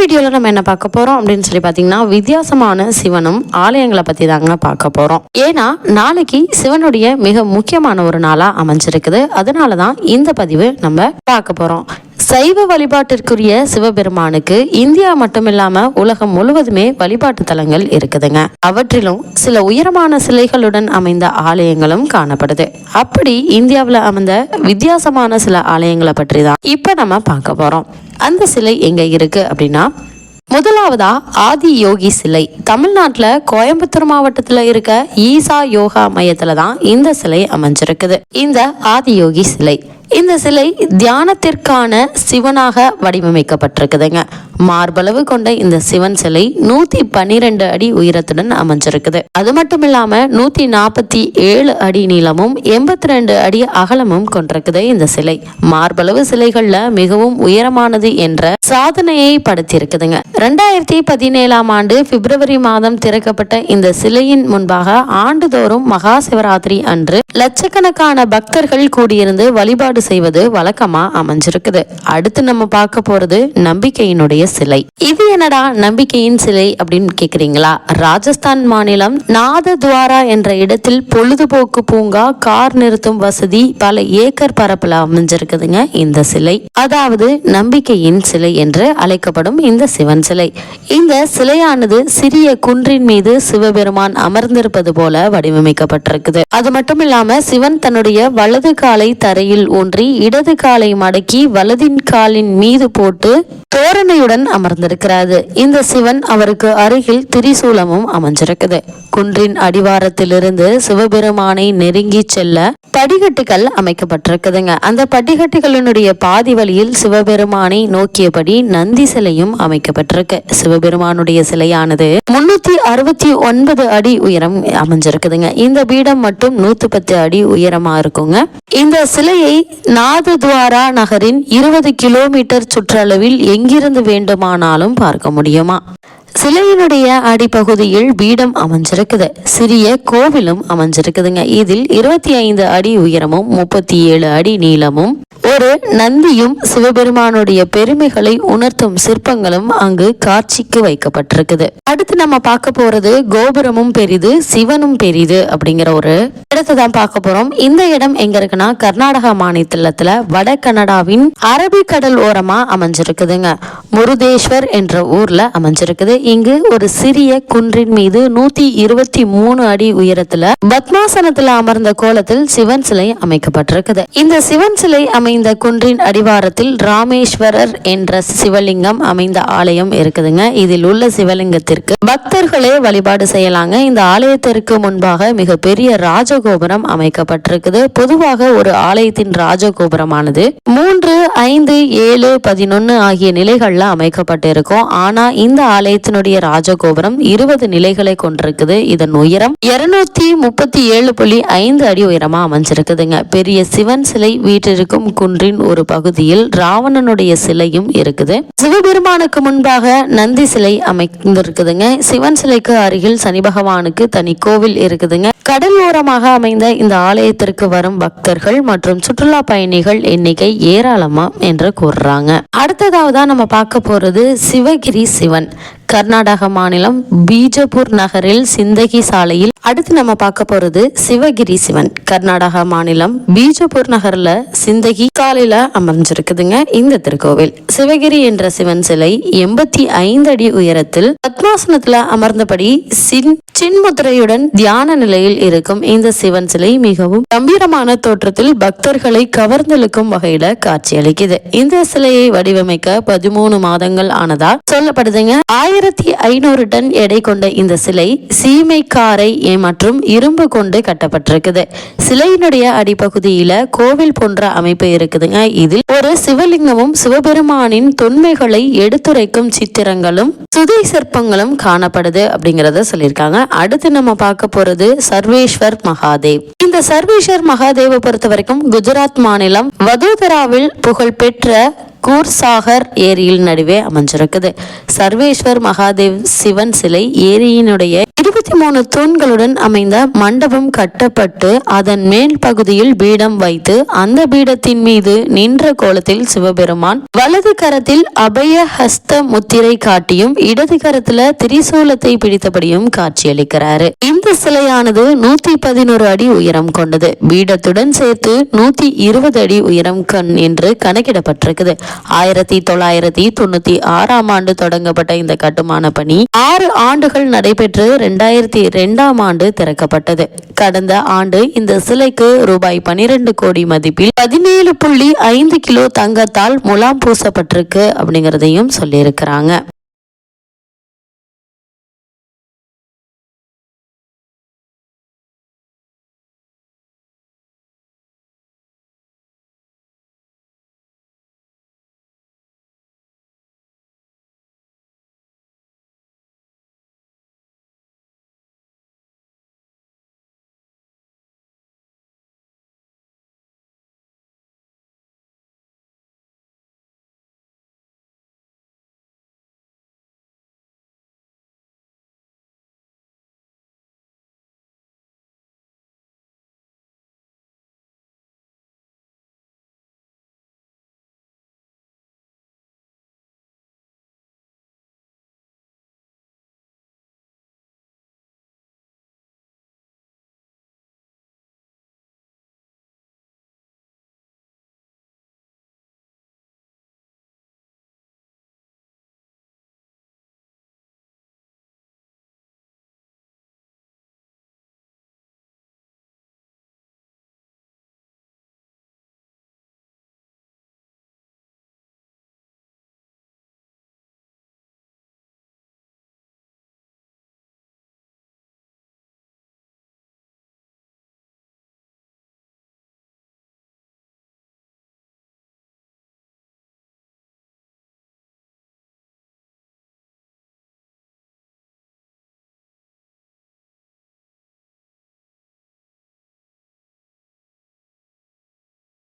வீடியோவில் நம்ம என்ன பார்க்க போகிறோம் அப்படின்னு சொல்லி பார்த்தீங்கன்னா வித்தியாசமான சிவனும் ஆலயங்களை பற்றி தாங்க பார்க்க போகிறோம் ஏன்னா நாளைக்கு சிவனுடைய மிக முக்கியமான ஒரு நாளாக அமைஞ்சிருக்குது. அதனால தான் இந்த பதிவு நம்ம பார்க்க போகிறோம் சைவ வழிபாட்டிற்குரிய சிவபெருமானுக்கு இந்தியா மட்டும் இல்லாம உலகம் முழுவதுமே வழிபாட்டு தலங்கள் இருக்குதுங்க. அவற்றிலும் சில உயரமான சிலைகளுடன் அமைந்த ஆலயங்களும் காணப்படுது. அப்படி இந்தியாவில் அமைந்த வித்தியாசமான சில ஆலயங்களை பற்றி தான் இப்ப நம்ம பார்க்க போறோம். அந்த சிலை எங்க இருக்கு அப்படின்னா முதலாவதா ஆதி யோகி சிலை. தமிழ்நாட்டில் கோயம்புத்தூர் மாவட்டத்தில் இருக்க ஈசா யோகா மையத்தில் தான் இந்த சிலை அமைஞ்சிருக்குது. இந்த ஆதி யோகி சிலை. இந்த சிலை தியானத்திற்கான சிவனாக வடிவமைக்கப்பட்டிருக்குதுங்க. மார்பளவு கொண்ட இந்த சிவன் சிலை நூத்தி பன்னிரெண்டு அடி உயரத்துடன் அமைஞ்சிருக்குது. அது மட்டும் இல்லாம நூத்தி நாற்பத்தி ஏழு அடி நீளமும் எண்பத்தி ரெண்டு அடி அகலமும் கொண்டிருக்குது இந்த சிலை. மார்பளவு சிலைகள்ல மிகவும் உயரமானது என்ற சாதனையை படுத்தியிருக்குதுங்க ரெண்டாயிரத்தி பதினேழாம் ஆண்டு பிப்ரவரி மாதம் திறக்கப்பட்ட இந்த சிலையின் முன்பாக ஆண்டுதோறும் மகா சிவராத்திரி அன்று லட்சக்கணக்கான பக்தர்கள் கூடியிருந்து வழிபாடு செய்வது வழக்கமா அமைஞ்சிருக்குது. அடுத்து நம்ம பார்க்க போறது நம்பிக்கையினுடைய சிலை. இது என்னடா நம்பிக்கையின் சிலை அப்படின்னு கேக்குறீங்களா? ராஜஸ்தான் மாநிலம் நாதத்வாரா என்ற இடத்தில் பொழுதுபோக்கு பூங்கா கார் நிறுத்தும் வசதி பல ஏக்கர் பரப்புல அமைஞ்சிருக்குதுங்க இந்த சிலை. அதாவது நம்பிக்கையின் சிலை என்று அழைக்கப்படும் இந்த சிவன் சிலை. இந்த சிலையானது சிறிய குன்றின் மீது சிவபெருமான் அமர்ந்திருப்பது போல வடிவமைக்கப்பட்டிருக்குது. அது மட்டும் இல்லாம சிவன் தன்னுடைய வலது காலை தரையில் ஊன்றி இடது காலை மடக்கி வலதின் காலின் மீது போட்டு தோரணையுடன் அமர்ந்திருக்கிறாரு இந்த சிவன் அவருக்கு அருகில் திரிசூலமும் அமைஞ்சிருக்குது. குன்றின் அடிவாரத்திலிருந்து சிவபெருமானை நெருங்கி செல்ல படிகட்டுகள் அமைக்கப்பட்டிருக்குதுங்க. அந்த படிகட்டுகளினுடைய பாதி வழியில் சிவபெருமானை நோக்கியபடி நந்தி சிலையும் அமைக்கப்பட்டிருக்கு. சிவபெருமானுடைய சிலையானது முன்னூத்தி அறுபத்தி ஒன்பது அடி உயரம் அமைஞ்சிருக்குதுங்க. இந்த பீடம் மட்டும் நூத்தி பத்து அடி உயரமா இருக்குங்க. இந்த சிலையை நாதத்வாரா நகரின் இருபது கிலோமீட்டர் சுற்றளவில் எங்க எங்கிருந்து வேண்டுமானாலும் பார்க்க முடியுமா? சிலையினுடைய அடிப்பகுதியில் பீடம் அமைஞ்சிருக்குது. சிறிய கோவிலும் அமைஞ்சிருக்குதுங்க. இதில் இருபத்தி ஐந்து அடி உயரமும் முப்பத்தி ஏழு அடி நீளமும் ஒரு நந்தியும் சிவபெருமானுடைய பெருமைகளை உணர்த்தும் சிற்பங்களும் அங்கு காட்சிக்கு வைக்கப்பட்டிருக்குது. அடுத்து நம்ம பார்க்க போறது கோபுரமும் பெரிது சிவனும் பெரிது அப்படிங்கிற ஒரு இடத்தை தான் பார்க்க போறோம். இந்த இடம் எங்க இருக்குன்னா கர்நாடகா மாநிலத்துல வட கனடாவின் அரபிக்கடல் ஓரமா அமைஞ்சிருக்குதுங்க. முருதேஸ்வர் என்ற ஊர்ல அமைஞ்சிருக்குது. இங்கு ஒரு சிறிய குன்றின் மீது நூத்தி இருபத்தி மூணு அடி உயரத்துல பத்மாசனத்துல அமர்ந்த கோலத்தில் சிவன் சிலை அமைக்கப்பட்டிருக்குது. இந்த சிவன் சிலை அமைந்த குன்றின் அடிவாரத்தில் ராமேஸ்வரர் என்ற சிவலிங்கம் அமைந்த ஆலயம் இருக்குதுங்க. இதில் உள்ள சிவலிங்கத்திற்கு பக்தர்களே வழிபாடு செய்யலாங்க. இந்த ஆலயத்திற்கு முன்பாக மிகப்பெரிய ராஜகோபுரம் அமைக்கப்பட்டிருக்குது. பொதுவாக ஒரு ஆலயத்தின் ராஜகோபுரமானது மூன்று ஐந்து ஏழு பதினொன்னு ஆகிய நிலைகள்ல அமைக்கப்பட்டிருக்கும். ஆனா இந்த ஆலயத்தினுடைய ராஜகோபுரம் இருபது நிலைகளை கொண்டிருக்குது. இதன் உயரம் இருநூத்தி முப்பத்தி ஏழு புள்ளி ஐந்து அடி உயரமா அமைஞ்சிருக்குதுங்க. பெரிய சிவன் சிலை வீட்டிற்கும் குன்றின் ஒரு பகுதியில் ராவணனுடைய சிலையும் இருக்குது. சிவபெருமானுக்கு முன்பாக நந்தி சிலை அமைந்திருக்குதுங்க. சிவன் சிலைக்கு அருகில் சனி பகவானுக்கு தனி கோவில் இருக்குதுங்க. கடல் ஓரமாக அமைந்த இந்த ஆலயத்திற்கு வரும் பக்தர்கள் மற்றும் சுற்றுலா பயணிகள் எண்ணிக்கை ஏராளமா என்று கூறுறாங்க. அடுத்ததாவதா நம்ம பார்க்க போறது சிவகிரி சிவன். கர்நாடக மாநிலம் பீஜப்பூர் நகரில் சிந்தகி சாலையில் அடுத்து நம்ம பார்க்க போறது சிவகிரி சிவன். கர்நாடக மாநிலம் பீஜப்பூர் நகர்ல சிந்தகி சாலையில அமைஞ்சிருக்குதுங்க இந்த திருக்கோவில். சிவகிரி என்ற சிவன் சிலை எண்பத்தி ஐந்து அடி உயரத்தில் பத்மாசனத்துல அமர்ந்தபடி சின் சின்முத்திரையுடன் தியான நிலையில் இருக்கும் இந்த சிவன் சிலை மிகவும் கம்பீரமான தோற்றத்தில் பக்தர்களை கவர்ந்தெழுக்கும் வகையில காட்சியளிக்குது. இந்த சிலையை வடிவமைக்க பதிமூணு மாதங்கள் ஆனதா சொல்லப்படுதுங்க ஆயிரத்தி ஆயிரத்தி ஐநூறு டன் எடை கொண்ட இந்த சிலை சீமைக்காரை மற்றும் இரும்பு கொண்டு கட்டப்பட்டிருக்குது. சிலையினுடைய அடிப்பகுதியில கோவில் போன்ற அமைப்பு இருக்குதுங்க இதில் ஒரு சிவலிங்கமும் சிவபெருமானின் தொன்மைகளை எடுத்துரைக்கும் சித்திரங்களும் சுதை சிற்பங்களும் காணப்படுது அப்படிங்கறத சொல்லியிருக்காங்க. அடுத்து நம்ம பார்க்க போறது சர்வேஸ்வர் மகாதேவ். இந்த சர்வேஸ்வர் மகாதேவை பொறுத்த வரைக்கும் குஜராத் மாநிலம் வதோதராவில் புகழ்பெற்ற கூர்சாகர் ஏரியில் நடுவே அமைஞ்சிருக்குது. சர்வேஸ்வர் மகாதேவ் சிவன் சிலை ஏரியினுடைய இரு இருபத்தி மூணு தூண்களுடன் அமைந்த மண்டபம் கட்டப்பட்டு அதன் மேல் பகுதியில் பீடம் வைத்து அந்த பீடத்தின் மீது நின்ற கோலத்தில் சிவபெருமான் வலது கரத்தில் அபய ஹஸ்த முத்திரை காட்டியும் இடது கரத்துல திரிசூலத்தை பிடித்தபடியும் காட்சியளிக்கிறாரு. இந்த சிலையானது நூத்தி பதினோரு அடி உயரம் கொண்டது. பீடத்துடன் சேர்த்து நூத்தி இருபது அடி உயரம் கண் என்று கணக்கிடப்பட்டிருக்குது. ஆயிரத்தி தொள்ளாயிரத்தி தொண்ணூத்தி ஆறாம் ஆண்டு தொடங்கப்பட்ட இந்த கட்டுமான பணி ஆறு ஆண்டுகள் நடைபெற்று ரெண்டாயிரத்தி ரெண்டாம் ஆண்டு திறக்கப்பட்டது. கடந்த ஆண்டு இந்த சிலைக்கு ரூபாய் பனிரெண்டு கோடி மதிப்பில் பதினேழு புள்ளி ஐந்து கிலோ தங்கத்தால் முலாம் பூசப்பட்டிருக்கு அப்படிங்கிறதையும் சொல்லியிருக்கிறாங்க.